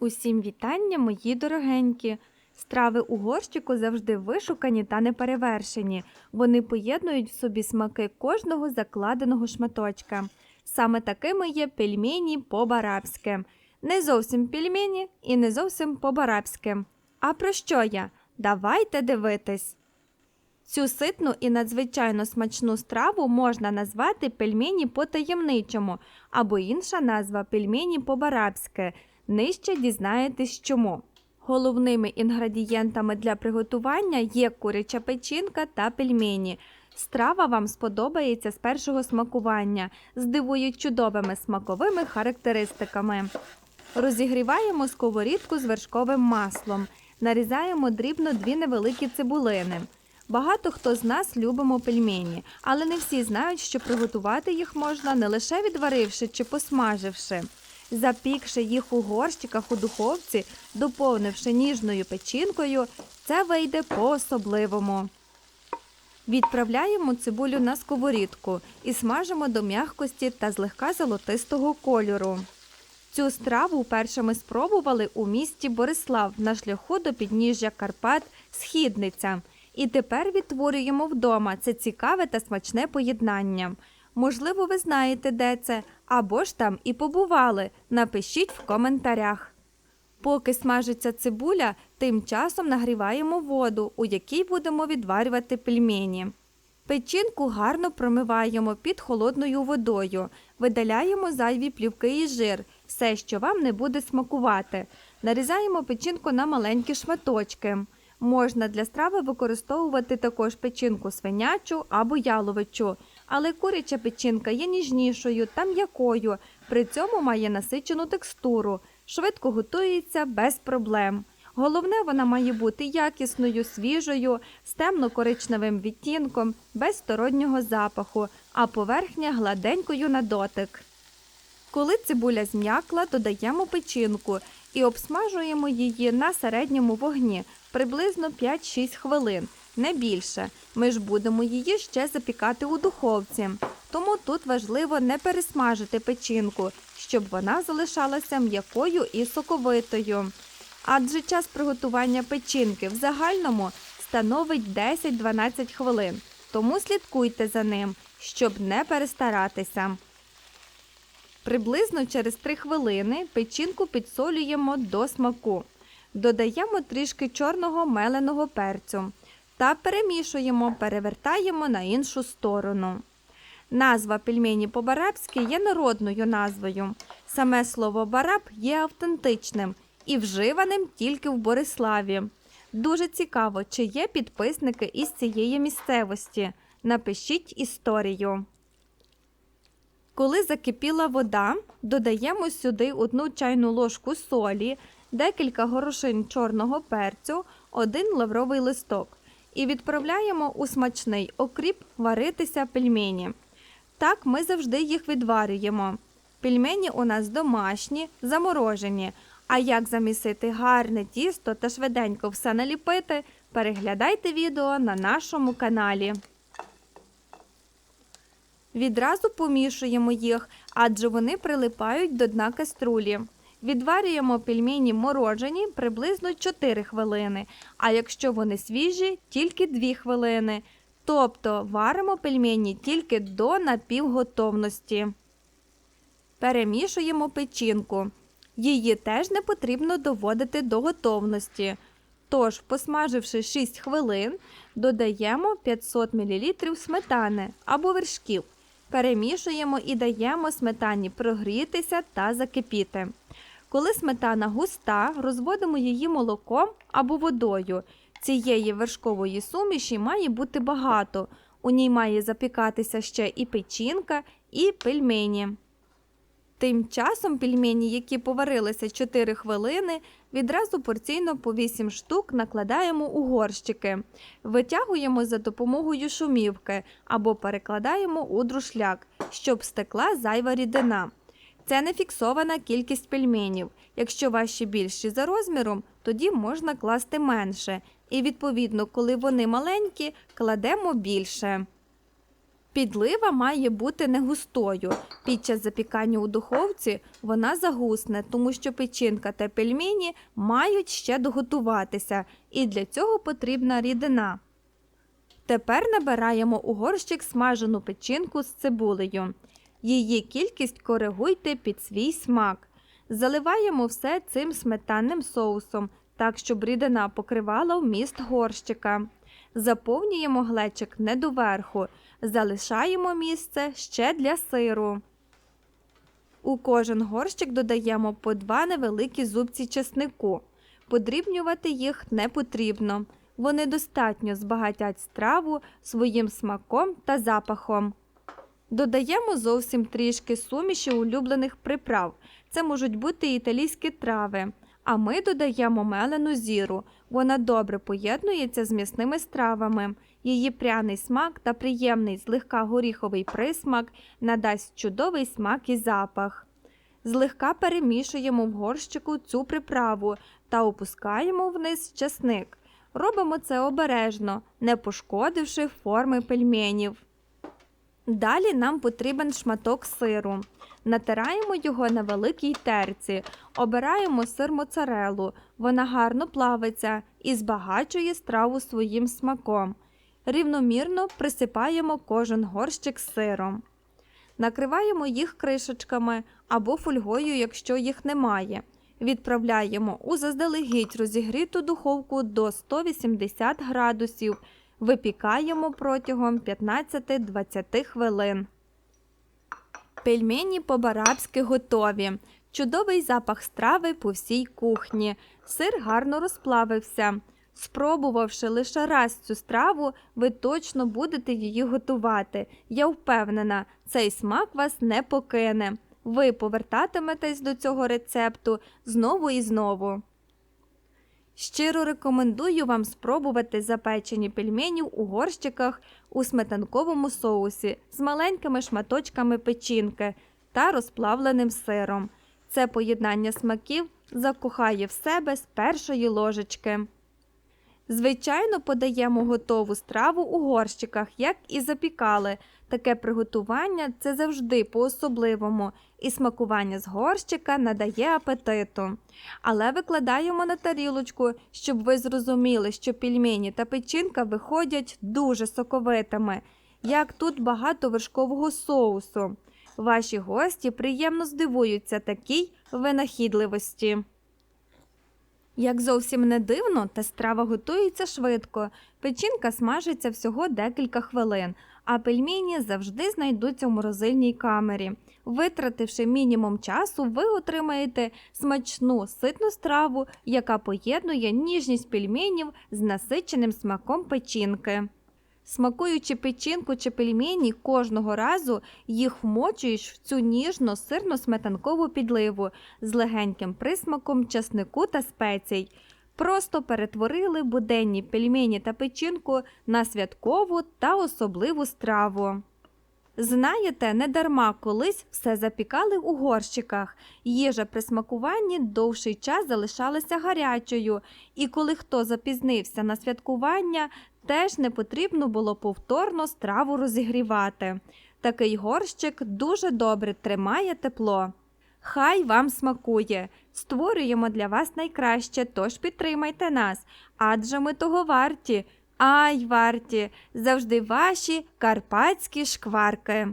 Усім вітання, мої дорогенькі. Страви у горщику завжди вишукані та неперевершені. Вони поєднують в собі смаки кожного закладеного шматочка. Саме такими є пельмені по-барабськи. Не зовсім пельмені і не зовсім по-барабськи. А про що я? Давайте дивитись. Цю ситну і надзвичайно смачну страву можна назвати пельмені по-таємничому, або інша назва пельмені по-барабськи. Нижче дізнаєтесь чому. Головними інгредієнтами для приготування є куряча печінка та пельмені. Страва вам сподобається з першого смакування, здивує чудовими смаковими характеристиками. Розігріваємо сковорідку з вершковим маслом. Нарізаємо дрібно дві невеликі цибулини. Багато хто з нас любимо пельмені, але не всі знають, що приготувати їх можна не лише відваривши чи посмаживши. Запікши їх у горщиках у духовці, доповнивши ніжною печінкою, це вийде по-особливому. Відправляємо цибулю на сковорідку і смажимо до м'якості та злегка золотистого кольору. Цю страву вперше ми спробували у місті Борислав на шляху до підніжжя Карпат Східниця. І тепер відтворюємо вдома це цікаве та смачне поєднання. Можливо, ви знаєте, де це, або ж там і побували. Напишіть в коментарях. Поки смажиться цибуля, тим часом нагріваємо воду, у якій будемо відварювати пельмені. Печінку гарно промиваємо під холодною водою, видаляємо зайві плівки і жир, все, що вам не буде смакувати. Нарізаємо печінку на маленькі шматочки. Можна для страви використовувати також печінку свинячу або яловичу, але куряча печінка є ніжнішою та м'якою, при цьому має насичену текстуру, швидко готується без проблем. Головне, вона має бути якісною, свіжою, з темно-коричневим відтінком, без стороннього запаху, а поверхня гладенькою на дотик. Коли цибуля зм'якла, додаємо печінку і обсмажуємо її на середньому вогні приблизно 5-6 хвилин, не більше. Ми ж будемо її ще запікати у духовці. Тому тут важливо не пересмажити печінку, щоб вона залишалася м'якою і соковитою. Адже час приготування печінки в загальному становить 10-12 хвилин, тому слідкуйте за ним, щоб не перестаратися. Приблизно через 3 хвилини печінку підсолюємо до смаку. Додаємо трішки чорного меленого перцю та перемішуємо, перевертаємо на іншу сторону. Назва пельмені по-барабськи є народною назвою. Саме слово бараб є автентичним і вживаним тільки в Бориславі. Дуже цікаво, чи є підписники із цієї місцевості. Напишіть історію. Коли закипіла вода, додаємо сюди одну чайну ложку солі, декілька горошин чорного перцю, один лавровий листок і відправляємо у смачний окріп варитися пельмені. Так ми завжди їх відварюємо. Пельмені у нас домашні, заморожені. А як замісити гарне тісто та швиденько все наліпити, переглядайте відео на нашому каналі. Відразу помішуємо їх, адже вони прилипають до дна каструлі. Відварюємо пельмені морожені приблизно 4 хвилини, а якщо вони свіжі, тільки 2 хвилини. Тобто варимо пельмені тільки до напівготовності. Перемішуємо печінку. Її теж не потрібно доводити до готовності. Тож, посмаживши 6 хвилин, додаємо 500 мл сметани або вершків. Перемішуємо і даємо сметані прогрітися та закипіти. Коли сметана густа, розводимо її молоком або водою. Цієї вершкової суміші має бути багато. У ній має запікатися ще і печінка, і пельмені. Тим часом пельмені, які поварилися 4 хвилини, відразу порційно по 8 штук накладаємо у горщики, витягуємо за допомогою шумівки або перекладаємо у друшляк, щоб стекла зайва рідина. Це не фіксована кількість пельменів. Якщо ваші більші за розміром, тоді можна класти менше. І відповідно, коли вони маленькі, кладемо більше. Підлива має бути не густою. Під час запікання у духовці вона загусне, тому що печінка та пельмені мають ще доготуватися, і для цього потрібна рідина. Тепер набираємо у горщик смажену печінку з цибулею. Її кількість коригуйте під свій смак. Заливаємо все цим сметанним соусом, так щоб рідина покривала вміст горщика. Заповнюємо глечик не доверху, залишаємо місце ще для сиру. У кожен горщик додаємо по два невеликі зубці чеснику. Подрібнювати їх не потрібно. Вони достатньо збагатять страву своїм смаком та запахом. Додаємо зовсім трішки суміші улюблених приправ. Це можуть бути італійські трави. А ми додаємо мелену зіру. Вона добре поєднується з м'ясними стравами. Її пряний смак та приємний злегка горіховий присмак надасть чудовий смак і запах. Злегка перемішуємо в горщику цю приправу та опускаємо вниз часник. Робимо це обережно, не пошкодивши форми пельменів. Далі нам потрібен шматок сиру. Натираємо його на великій терці, обираємо сир моцарелу. Вона гарно плавиться і збагачує страву своїм смаком. Рівномірно присипаємо кожен горщик сиром. Накриваємо їх кришечками або фольгою, якщо їх немає. Відправляємо у заздалегідь розігріту духовку до 180 градусів. Випікаємо протягом 15-20 хвилин. Пельмені по-барабськи готові. Чудовий запах страви по всій кухні. Сир гарно розплавився. Спробувавши лише раз цю страву, ви точно будете її готувати. Я впевнена, цей смак вас не покине. Ви повертатиметесь до цього рецепту знову і знову. Щиро рекомендую вам спробувати запечені пельменів у горщиках у сметанковому соусі з маленькими шматочками печінки та розплавленим сиром. Це поєднання смаків закохає в себе з першої ложечки. Звичайно, подаємо готову страву у горщиках, як і запікали. Таке приготування це завжди по-особливому, і смакування з горщика надає апетиту. Але викладаємо на тарілочку, щоб ви зрозуміли, що пельмені та печінка виходять дуже соковитими, як тут багато вершкового соусу. Ваші гості приємно здивуються такій винахідливості. Як зовсім не дивно, та страва готується швидко. Печінка смажиться всього декілька хвилин, а пельмені завжди знайдуться в морозильній камері. Витративши мінімум часу, ви отримаєте смачну ситну страву, яка поєднує ніжність пельменів з насиченим смаком печінки. Смакуючи печінку чи пельмені, кожного разу їх вмочуєш в цю ніжно сирно сметанкову підливу з легеньким присмаком часнику та спецій. Просто перетворили буденні пельмені та печінку на святкову та особливу страву. Знаєте, недарма колись все запікали у горщиках. Їжа при смакуванні довший час залишалася гарячою, і коли хто запізнився на святкування, теж не потрібно було повторно страву розігрівати. Такий горщик дуже добре тримає тепло. Хай вам смакує! Створюємо для вас найкраще, тож підтримайте нас, адже ми того варті. Ай, варті, завжди ваші карпатські шкварки.